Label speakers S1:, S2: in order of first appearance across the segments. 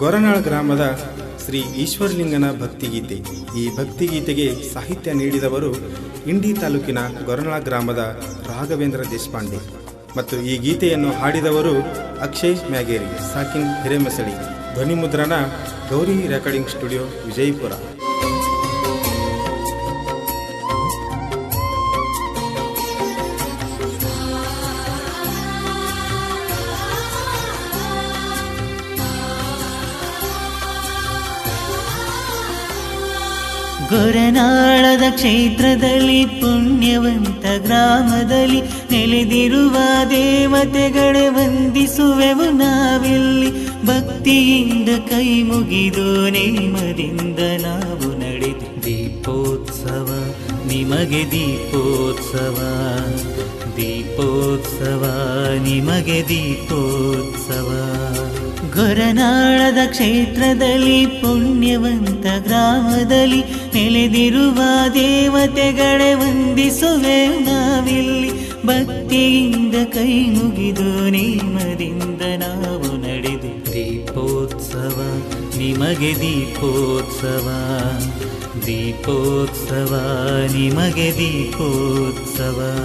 S1: ಗೊರನಾಳ ಗ್ರಾಮದ ಶ್ರೀ ಈಶ್ವರಲಿಂಗನ ಭಕ್ತಿಗೀತೆ. ಈ ಭಕ್ತಿಗೀತೆಗೆ ಸಾಹಿತ್ಯ ನೀಡಿದವರು ಇಂಡಿ ತಾಲೂಕಿನ ಗೊರನಾಳ ಗ್ರಾಮದ ರಾಘವೇಂದ್ರ ದೇಶಪಾಂಡೆ. ಮತ್ತು ಈ ಗೀತೆಯನ್ನು ಹಾಡಿದವರು ಅಕ್ಷಯ್ ಮ್ಯಾಗೇರಿ, ಸಾಕಿನ್ ಹಿರೇಮಸಳಿ ಧ್ವನಿ ಮುದ್ರಣ ಗೌರಿ ರೆಕಾರ್ಡಿಂಗ್ ಸ್ಟುಡಿಯೋ ವಿಜಯಪುರ.
S2: ಗೊರನಾಳದ ಕ್ಷೇತ್ರದಲ್ಲಿ, ಪುಣ್ಯವಂತ ಗ್ರಾಮದಲ್ಲಿ ನೆಲೆದಿರುವ ದೇವತೆಗಳೇ ವಂದಿಸುವೆವು ನಾವಿಲ್ಲಿ. ಭಕ್ತಿಯಿಂದ ಕೈ ಮುಗಿದು ನೇಮದಿಂದ ನಾವು ನಡೆದು ದೀಪೋತ್ಸವ, ನಿಮಗೆ ದೀಪೋತ್ಸವ ದೀಪೋತ್ಸವ, ನಿಮಗೆ ದೀಪೋತ್ಸವ. ಗೊರನಾಳದ ಕ್ಷೇತ್ರದಲ್ಲಿ, ಪುಣ್ಯವಂತ ಗ್ರಾಮದಲ್ಲಿ ನೆಲೆದಿರುವ ದೇವತೆಗಳೇ ವಂದಿಸುವೆ ನಾವಿಲ್ಲಿ. ಭಕ್ತಿಯಿಂದ ಕೈ ಮುಗಿದು ನೇಮದಿಂದ ನಾವು ನಡೆದು. ದೀಪೋತ್ಸವ, ನಿಮಗೆ ದೀಪೋತ್ಸವ. ದೀಪೋತ್ಸವ, ನಿಮಗೆ ದೀಪೋತ್ಸವ.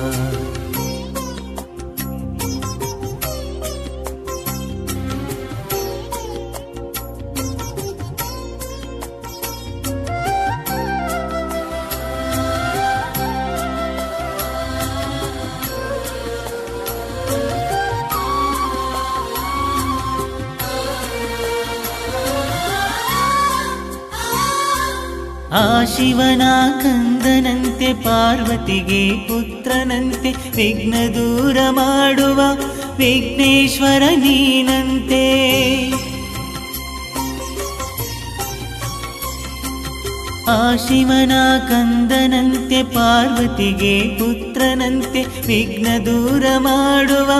S2: ಆ ಶಿವನ ಕಂದನಂತೆ ಪಾರ್ವತಿಗೆ ಪುತ್ರನಂತೆ ವಿಘ್ನ ದೂರ ಮಾಡುವ ವಿಘ್ನೇಶ್ವರ ನೀನಂತೆ. ಆ ಶಿವನ ಕಂದನಂತೆ ಪಾರ್ವತಿಗೆ ಪುತ್ರನಂತೆ ವಿಘ್ನ ದೂರ ಮಾಡುವ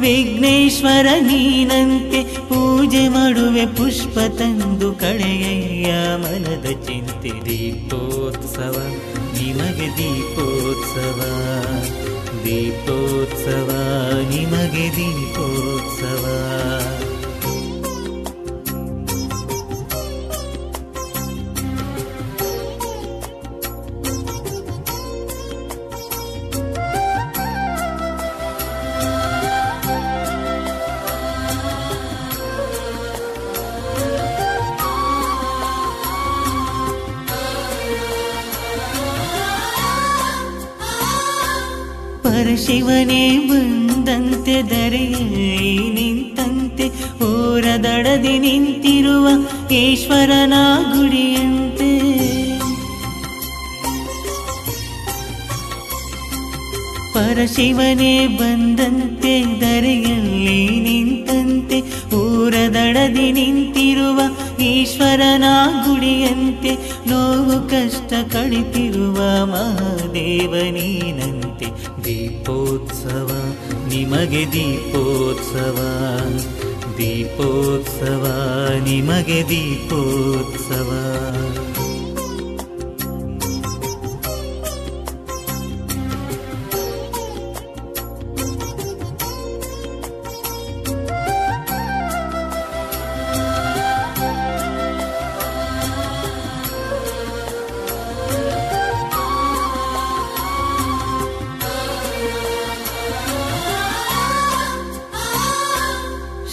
S2: ವಿಘ್ನೇಶ್ವರ ನೀನಂತೆ ಪೂಜೆ ಮಾಡುವೆ ಪುಷ್ಪ ತಂದು ಕಳೆಯಯ್ಯ ಮನದ ಚಿಂತೆ ದೀಪೋತ್ಸವ, ನಿಮಗೆ ದೀಪೋತ್ಸವ ದೀಪೋತ್ಸವ, ನಿಮಗೆ ದೀಪೋತ್ಸವ. ಪರಶಿವನೇ ಬಂದಂತೆ ದರೆಯಲ್ಲಿ ನಿಂತಂತೆ ಊರದಡದಿ ನಿಂತಿರುವ ಈಶ್ವರನ ಗುಡಿಯಂತೆ. ಪರಶಿವನೇ ಬಂದಂತೆ ದರೆಯಲ್ಲಿ ನಿಂತಂತೆ ಊರದಡದಿ ನಿಂತಿರುವ ಈಶ್ವರನ ಗುಡಿಯಂತೆ ನೋವು ಕಷ್ಟ ಕಳಿತಿರುವ ಮಹಾದೇವ ನೀನಂತೆ. ದೀಪೋತ್ಸವ, ನಿಮಗೆ ದೀಪೋತ್ಸವ ದೀಪೋತ್ಸವ, ನಿಮಗೆ ದೀಪೋತ್ಸವ.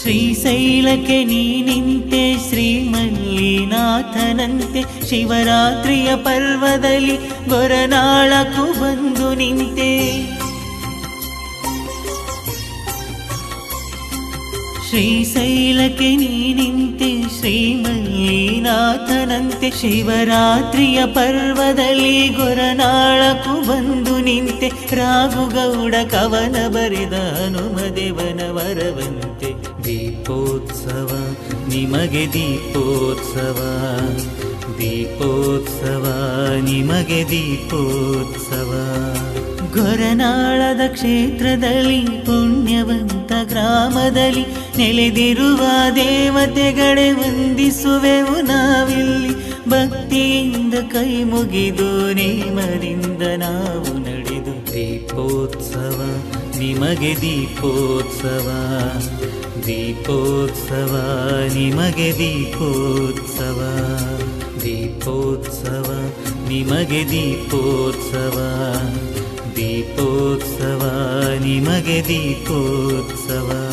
S2: ಶ್ರೀಶೈಲಕ್ಕೆ ನೀನಿಂತೆ ಶ್ರೀಮಲ್ಲಿನಾಥನಂತೆ ಶಿವರಾತ್ರಿಯ ಪರ್ವದಲ್ಲಿ ಗೊರನಾಳಕ್ಕೂ ಬಂದು ನಿಂತೆ. ಶ್ರೀಶೈಲಕ್ಕೆ ನೀನಿಂತೆ ಶ್ರೀಮಲ್ಲಿನಾಥನಂತೆ ಶಿವರಾತ್ರಿಯ ಪರ್ವದಲ್ಲಿ ಗೊರನಾಳಕು ಬಂದು ನಿಂತೆ ರಾಘುಗೌಡ ಕವನ ಬರೆದ ಹನುಮದೇವನ ವರವಂತೆ. ದೀಪೋತ್ಸವ, ನಿಮಗೆ ದೀಪೋತ್ಸವ ದೀಪೋತ್ಸವ, ನಿಮಗೆ ದೀಪೋತ್ಸವ. ಗೊರನಾಳದ ಕ್ಷೇತ್ರದಲ್ಲಿ ಪುಣ್ಯವಂತ ಗ್ರಾಮದಲ್ಲಿ ನೆಲೆದಿರುವ ದೇವತೆಗಳೇ ವಂದಿಸುವೆವು ನಾವಿಲ್ಲಿ. ಭಕ್ತಿಯಿಂದ ಕೈ ಮುಗಿದು ನೇಮರಿಂದ ನಾವು ನಡೆದು. ದೀಪೋತ್ಸವ, ನಿಮಗೆ ದೀಪೋತ್ಸವ. ದೀಪೋತ್ಸವ, ನಿಮಗೆ ದೀಪೋತ್ಸವ. ದೀಪೋತ್ಸವ, ನಿಮಗೆ ದೀಪೋತ್ಸವ. ದೀಪೋತ್ಸವ, ನಿಮಗೆ ದೀಪೋತ್ಸವ.